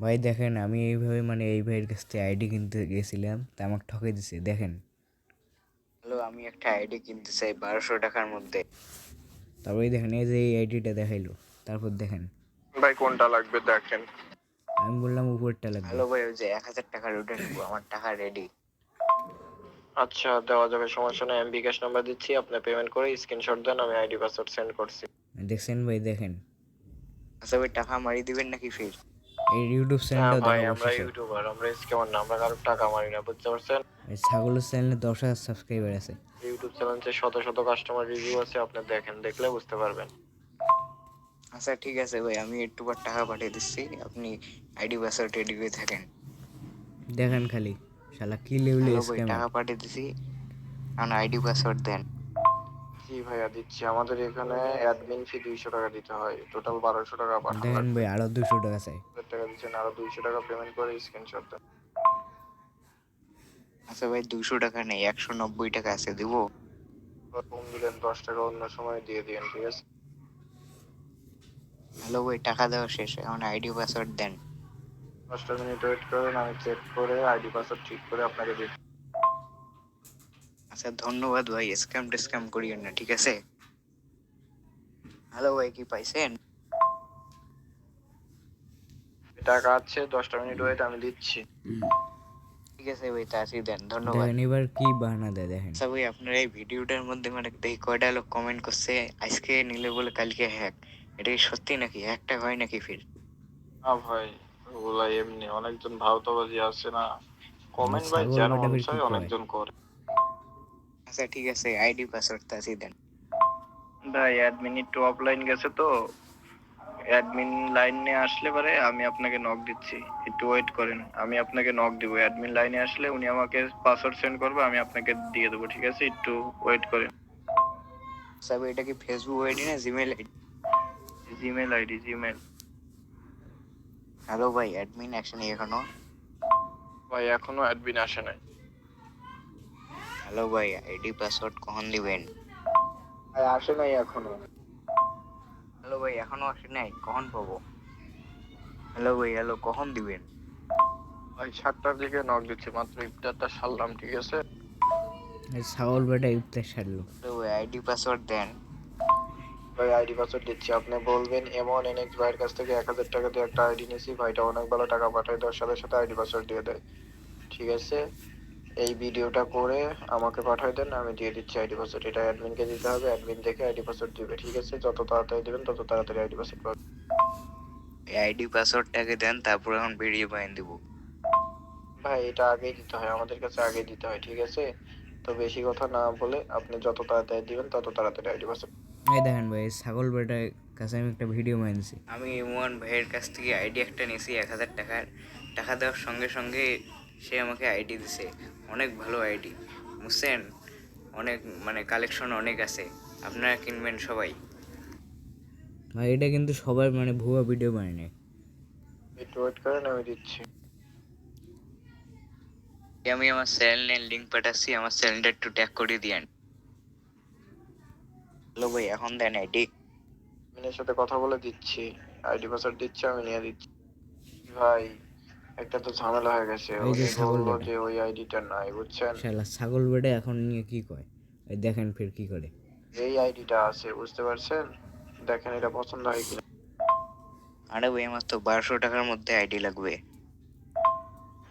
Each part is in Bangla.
ভাই দেখেন আমি এইভাবে মানে এই ভাইয়ের কাছ থেকে আইডি কিনতে গেছিলাম তা আমাকে ঠকে দিছে দেখেন। হ্যালো আমি একটা আইডি কিনতে চাই বারোশো টাকার মধ্যে। তারপরে দেখেন এই যে এই আইডিটা দেখাইলো তারপর দেখেন। ভাই কোনটা লাগবে দেখেন। আমি বললাম উপরটা লাগবে। হ্যালো ভাই ওই যে এক হাজার টাকার ওটা নিবো আমার টাকা রেডি আচ্ছা দেওয়া যাবে সমস্যা নেই আমি বিকাশ নাম্বার দিচ্ছি আপনি পেমেন্ট করে স্ক্রিনশট দেন আমি আইডি পাসওয়ার্ড সেন্ড করছি। দেখছেন ভাই দেখেন। আচ্ছা ভাই টাকা মারি দিবেন নাকি ফির? এই ইউটিউব হ্যাঁ চ্যানেলটা ভাই আমরা ইউটিউবার আমরা স্ক্যামার না আমরা কারোর টাকা মারি না বুঝতে পারছেন? এই ছাগলের চ্যানেলে দশ হাজার সাবস্ক্রাইবার আছে। ইউটিউব চ্যানেলে শত শত কাস্টমার রিভিউ আছে আপনি দেখেন দেখলে বুঝতে পারবেন। আচ্ছা ঠিক আছে ভাই আমি একটু পর টাকা পাঠিয়ে দিচ্ছি আপনি আইডি পাসওয়ার্ড রেডি করে থাকেন। দেখেন খালি শালা কি লেভেলে টাকা পাঠিয়ে দিচ্ছি আমার আইডি পাসওয়ার্ড দেন। জি ভাইয়া দিচ্ছি। আমাদের এখানে অ্যাডমিন ফি দুইশো টাকা দিতে হয়। টোটাল বারোশো টাকা পাঠানো দেখেন ভাই আরও দুশো টাকা চাই। টাকা দিচ্ছেন আরও দুইশো টাকা পেমেন্ট করে স্ক্রিনশট দেন। আচ্ছা ভাই দুশো টাকা নেই একশো নব্বই টাকা আছে দিব? কম দিলেন দশ টাকা অন্য সময় দিয়ে দিন ঠিক আছে? হ্যালো ভাই টাকা দেওয়া শেষ এখন আইডি পাসওয়ার্ড দেন। দশটা মিনিট ওয়েট করেন আমি চেক করে আইডি পাসওয়ার্ড ঠিক করে আপনাকে দিচ্ছি। আচ্ছা ধন্যবাদ ভাই স্ক্যাম টেস্ক্যাম করিও না ঠিক আছে? হ্যালো ভাই কি পাইছেন? টাকা আছে দশটা মিনিট ওয়েট আমি দিচ্ছি। ঠিক আছে ভাই তাড়াতাড়ি দেন ধন্যবাদ। দেখেন এবার কি বাহানা দেয় দেখেন। আচ্ছা ভাই আপনার এই ভিডিওটার মধ্যে মানে দেখি কয়টা লোক কমেন্ট করছে আজকে নিলে বলে কালকে হ্যাক এটা কি সত্যি নাকি? হ্যাকটা হয় নাকি ফির? না ভাই ওগুলা এমনি অনেকজন ভাওতাবাজি আছে না। কমেন্ট ভাই যারা? অনেকজন করে। আচ্ছা ঠিক আছে আইডি পাসওয়ার্ড তাড়াতাড়ি দেন। ভাই অ্যাডমিন একটু অফলাইন গেছে তো। অ্যাডমিন লাইনে আসলে পরে আমি আপনাকে নক দিচ্ছি। একটু ওয়েট করেন আমি আপনাকে নক দিব। অ্যাডমিন লাইনে আসলে উনি আমাকে পাসওয়ার্ড সেন্ড করবে আমি আপনাকে দিয়ে দেবো ঠিক আছে? একটু ওয়েট করেন। আচ্ছা ভাই এটা কি ফেসবুক আইডি না Gmail ID Gmail ID Gmail hello ভাই অ্যাডমিন অ্যাকশন এখনও? ভাই এখনও অ্যাডমিন আসে নাই। হ্যালো ভাই আইডি পাসওয়ার্ড কখন দিবেন? ভাই আসে নাই এখনও। হ্যালো ভাই এখনও আসে নাই? কখন পাবো? হ্যালো ভাই হ্যালো কখন দিবেন? ভাই সাতটার দিকে নক দিচ্ছি মাত্র ইফতারটা সারলাম ঠিক আছে? এই ছাগল বেটা ইফতার সারলো। হ্যালো ভাই আইডি পাসওয়ার্ড দেন। ভাই আইডি পাসওয়ার্ড দিচ্ছি আপনি বলবেন এমন এনএক্স ভাইয়ের কাছ থেকে এক হাজার টাকা দিয়ে একটা আইডি নিয়েছি ভাইটা অনেক ভালো টাকা পাঠায় দেওয়ার সাথে সাথে আইডি পাসওয়ার্ড দিয়ে দেয়। ঠিক আছে? এই ভিডিওটা করে আমাকে পাঠিয়ে দেন আমি দিয়ে দিচ্ছি আইডি পাসওয়ার্ড এটা অ্যাডমিনকে দিতে হবে অ্যাডমিন দেখে আইডি পাসওয়ার্ড দিবে ঠিক আছে? যত তাড়াতাড়ি দিবেন তত তাড়াতাড়ি আইডি পাসওয়ার্ড পাবেন আইডি পাসওয়ার্ডটাকে দেন তারপর এখন ভিডিও বাইন দিব। ভাই এটা আগেই দিতে হয় আমাদের কাছে আগেই দিতে হয় ঠিক আছে? তো বেশি কথা না বলে আপনি যত তাড়াতাড়ি দিবেন তত তাড়াতাড়ি আইডি পাসওয়ার্ড এই দেখেন ভাই ছাগল বেটার কাছে আমি একটা ভিডিও মানছি আমি ইমন ভাইয়ের কাছ থেকে আইডি একটা নিয়েছি এক হাজার টাকার। টাকা দেওয়ার সঙ্গে সঙ্গে সে আমাকে আইডি দিছে। অনেক ভালো আইডি বুঝছেন অনেক মানে কালেকশন অনেক আছে। আপনারা কিনবেন সবাই। ভাই এটা কিন্তু সবার মানে ভুয়া ভিডিও বানায় নেয়। একটু ওয়েট করেন আমি দিচ্ছি। আমি আমার চ্যানেলের লিঙ্ক পাঠাচ্ছি আমার চ্যানেলটা একটু ট্যাগ করে দিয়েন। হ্যালো ভাই এখন দেন আইডি মিনের সাথে কথা বলে দিচ্ছি। আইডি পাসওয়ার্ড দিচ্ছি আমি নিয়ে দিচ্ছি। ভাই একটা তো ঝামেলা হয়ে গেছে। এই যে ছাগল যে ওই আইডিটা নাই বুঝছেন? শালা ছাগল বেটা এখন নিয়ে কি কয়? এই দেখেন ফের কি করে। এই আইডিটা আছে বুঝতে পারছেন? দেখেন এটা পছন্দ হয় কিনা। আরে তো বারোশো টাকার মধ্যে আইডি লাগবে।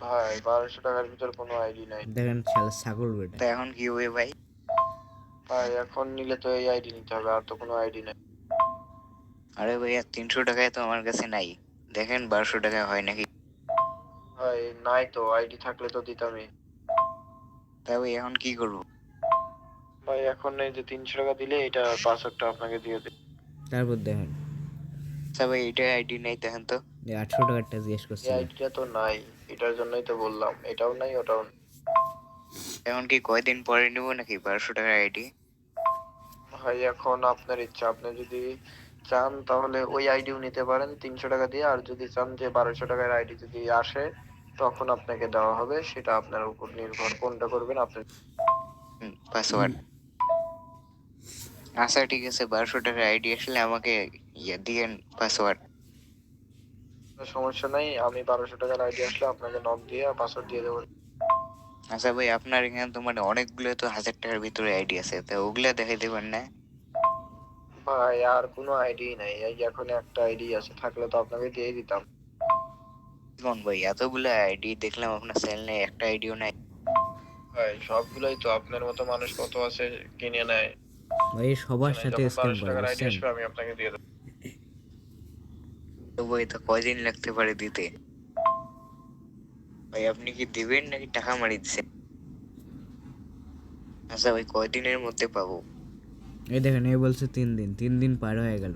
ভাই বারোশো টাকার ভিতর কোনো আইডি নাই। দেখেন শালা ছাগল বেটা তা এখন কি হবে ভাই? ভাই এখন নিলে তো এই আইডি নিতে হবে আর তো কোনো আইডি নাই। আরে ভাইয়া তিনশো টাকায় তো আমার কাছে নাই। দেখেন বারোশো টাকা হয় নাকি? নাই তো আইডি থাকলে তো দিতামই। তা ভাই এখন কি করব? ভাই এখন এই যে তিনশো টাকা দিলে এটা পাসওয়ার্ডটা আপনাকে দিয়ে দিই তারপর দেখেন। আচ্ছা ভাই এটা আইডি নেই দেখেন তো। এই আটশো টাকারটা জিজ্ঞেস এই করছি আইডিটা তো নাই এটার জন্যই তো বললাম। এটাও নাই ওটাও নাই। এখন কি কয়দিন পরে নিব নাকি? বারোশো টাকার আইডি ভাই এখন আপনার ইচ্ছা। আপনি যদি চান তাহলে ওই আইডিও নিতে পারেন তিনশো টাকা দিয়ে। আর যদি চান যে বারোশো টাকার আইডি যদি আসে তখন আপনাকে দেওয়া হবে সেটা আপনার উপর নির্ভর। কোনটা করবেন আপনি পাসওয়ার্ড আচ্ছা ঠিক আছে বারোশো টাকার আইডি আসলে আমাকে ইয়ে দিয়েন পাসওয়ার্ড সমস্যা নাই আমি বারোশো টাকার আইডি আসলে আপনাকে নক দিয়ে পাসওয়ার্ড দিয়ে দেবো। আচ্ছা ভাই আপনার এখানে তো মানে অনেকগুলো তো হাজার টাকার ভিতরে আইডি আছে তা ওগুলা দেখাই দেবেন না? ভাই আর কোনো আইডি নাই এই এখন একটা আইডি আছে থাকলে তো আপনাকে দিয়ে দিতাম। কোন ভাই এতগুলো আইডি দেখলাম আপনার চ্যানেলে একটা আইডিও নাই। ভাই সবগুলোই তো আপনার মতো মানুষ কত আছে কিনে নেয়। ভাই সবার সাথে স্ক্যাম করে আমি আপনাকে দিয়ে দেবো। তো ভাই তো কয়দিন লাগতে পারে দিতে? ভাই আপনি কি দিবেন নাকি টাকা মারি দিচ্ছেন আচ্ছা ভাই কয়দিনের মধ্যে পাবো? এই দেখেন এই বলছে তিন দিন তিন দিন পার হয়ে গেল।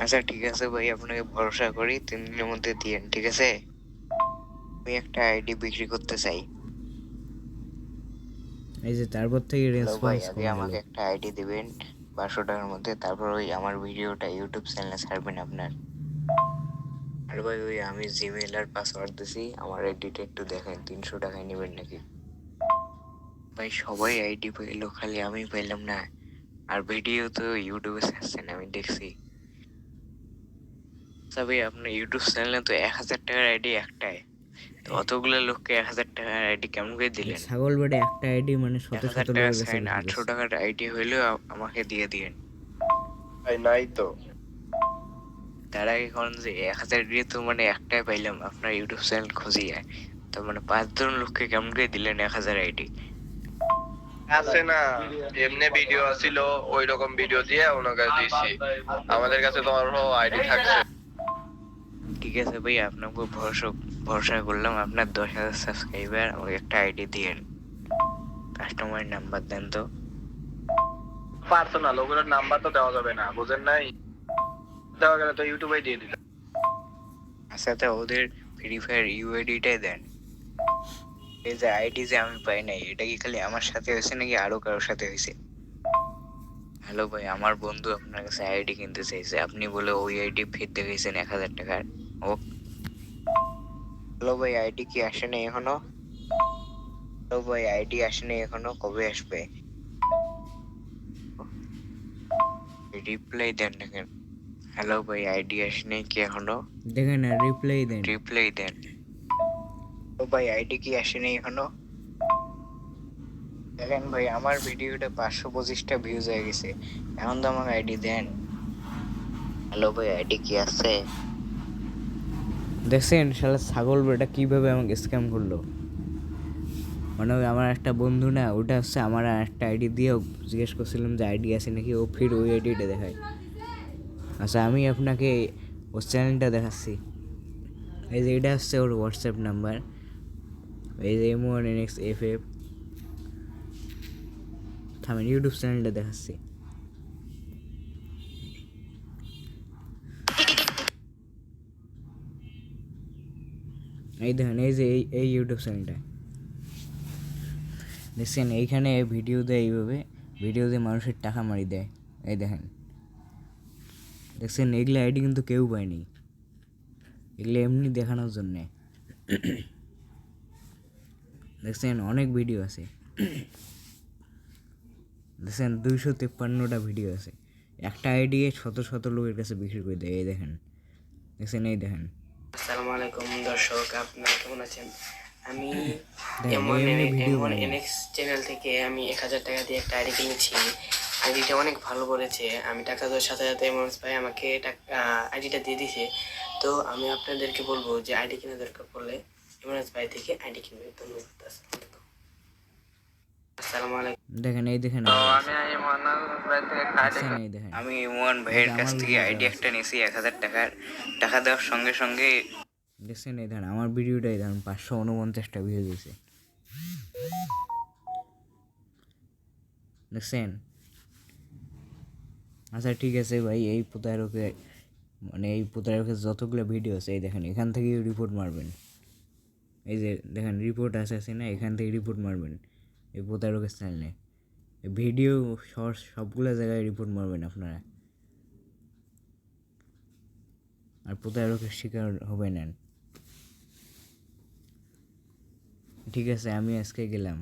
আচ্ছা ঠিক আছে ভাই আপনাকে ভরসা করি তিন দিনের মধ্যে দিয়েন ঠিক আছে? আমি একটা আইডি বিক্রি করতে চাই। এই যে তারপর থেকে হ্যালো ভাই আগে আমাকে একটা আইডি দিবেন পাঁচশো টাকার মধ্যে তারপর ওই আমার ভিডিওটা ইউটিউব চ্যানেলে ছাড়বেন আপনার। আর ভাই ওই আমি জিমেল আর পাসওয়ার্ড দিছি আমার আইডিটা একটু দেখেন তিনশো টাকায় নেবেন নাকি? ভাই সবাই আইডি পাইলো খালি আমি পাইলাম না। আর ভিডিও তো ইউটিউবে ছাড়ছেন আমি দেখছি। ভাই আপনার ইউটিউব চ্যানেলে তো এক হাজার টাকার আইডি একটাই। তো অতগুলো লোককে এক হাজার টাকার আইডি কেমন করে দিলেন? ছাগল বেটে একটা আইডি মানে শত শত আটশো টাকার আইডি হইলেও আমাকে দিয়ে দিয়েন। নাই তো। তার আগে এখন যে এক হাজার দিয়ে তো মানে একটাই পাইলাম আপনার ইউটিউব চ্যানেল খুঁজি যায় তো মানে পাঁচজন লোককে কেমন করে দিলেন এক হাজার আইডি আছে না এমনি ভিডিও আছিল ওই রকম ভিডিও দিয়ে ওনাকে দিছি। আমাদের কাছে তো আরও আইডি থাকছে। ঠিক আছে ভাই উপর ভরসা ভরসা করলাম। আপনার দশ হাজার সাবস্ক্রাইবার আমাকে একটা আইডি দিয়েন। কাস্টমার নাম্বার দেন তো। পার্সোনাল ওগুলোর নাম্বার তো দেওয়া যাবে না বুঝেন নাই? দেওয়া গেলে তো ইউটিউবে দিয়ে দিলাম। আচ্ছা তো ওদের ফ্রি ফায়ার ইউআইডিটাই দেন। এই যে আইডি যে আমি পাই নাই এটা কি খালি আমার সাথে হয়েছে নাকি আরও কারোর সাথে হয়েছে? হ্যালো ভাই আমার বন্ধু আপনার কাছে আইডি কিনতে চাইছে। আপনি বলে ওই আইডি ফের দেখাইছেন এক হাজার টাকার। হ্যালো ভাই আইডি কি আসেনি এখনও? হ্যালো ভাই আইডি আসেনি এখনও কবে আসবে? রিপ্লাই দেন না কেন হ্যালো ভাই আইডি আসেনি কি এখনও? দেখেন না রিপ্লাই দেন। রিপ্লাই দেন। ও ভাই আইডি কি আসেনি এখনও? দেখেন ভাই আমার ভিডিওটা পাঁচশো পঁচিশটা ভিউজ হয়ে গেছে। এখন তো আমাকে আইডি দেন। হ্যালো ভাই আইডি কি আছে? দেখছেন? শালা ছাগল বেটা কীভাবে আমাকে স্ক্যাম করল? মানে ওই আমার একটা বন্ধু না, ওটা হচ্ছে আমার একটা আইডি দিয়ে জিজ্ঞেস করছিলাম যে আইডি আছে নাকি, ও ফির ওই আইডিটা দেখায়। আচ্ছা আমি আপনাকে ওর চ্যানেলটা দেখাচ্ছি। এই যে এটা হচ্ছে ওর হোয়াটসঅ্যাপ নাম্বার এই যে M one N X F F থামেন ইউটিউব চ্যানেলটা দেখাচ্ছি। এই দেখেন, এই যে এই এই ইউটিউব চ্যানেলটা দেখছেন, এইখানে ভিডিও দেয় এইভাবে। ভিডিও দিয়ে মানুষের টাকা মারি দেয়। এই দেখেন। দেখছেন, এগুলো আইডি কিন্তু কেউ পায়নি। এগুলো এমনি দেখানোর জন্যে। দেখছেন, অনেক ভিডিও আছে। দেখছেন, দুইশো তেপ্পান্নটা ভিডিও আছে। একটা আইডি শত শত লোকের কাছে বিক্রি করে দেয়। এই দেখেন। দেখছেন, এই দেখেন। আসসালামু আলাইকুম। দর্শক আপনারা কেমন আছেন? আমি দেখেন, এমন এমন এনএক্স চ্যানেল থেকে আমি এক হাজার টাকা দিয়ে একটা আইডি কিনেছি। আইডিটা অনেক ভালো বলেছে। আমি টাকা দেওয়ার সাথে সাথে এমএস ভাই আমাকে আইডিটা দিয়ে দিছে। তো আমি আপনাদেরকে বলব যে আইডি কেনা দরকার পড়লে এমএস ভাই থেকে আইডি কিনবে। ধন্যবাদ আসসালামু আলাইকুম। দেখেন এই দেখেন। আমি ইমন ভাইয়ের কাছ থেকে আইডি একটা নিয়েছি এক হাজার টাকার। টাকা দেওয়ার সঙ্গে সঙ্গে দেখছেন, এই ধরেন আমার ভিডিওটাই ধরেন পাঁচশো উনপঞ্চাশটা ভিউ দিয়েছে দেখছেন? আচ্ছা ঠিক আছে ভাই, এই প্রতারকে মানে এই প্রতারকের যতগুলো ভিডিও আছে, এই দেখেন, এখান থেকে রিপোর্ট মারবেন। এই যে দেখেন রিপোর্ট আছে আছে না, এখান থেকে রিপোর্ট মারবেন, এই প্রতারকের চ্যানেলে ভিডিও শর্টস সবগুলো জায়গায় রিপোর্ট মারবেন আপনারা। আর প্রতারকের শিকার হবে না ঠিক আছে আমি আজকে গেলাম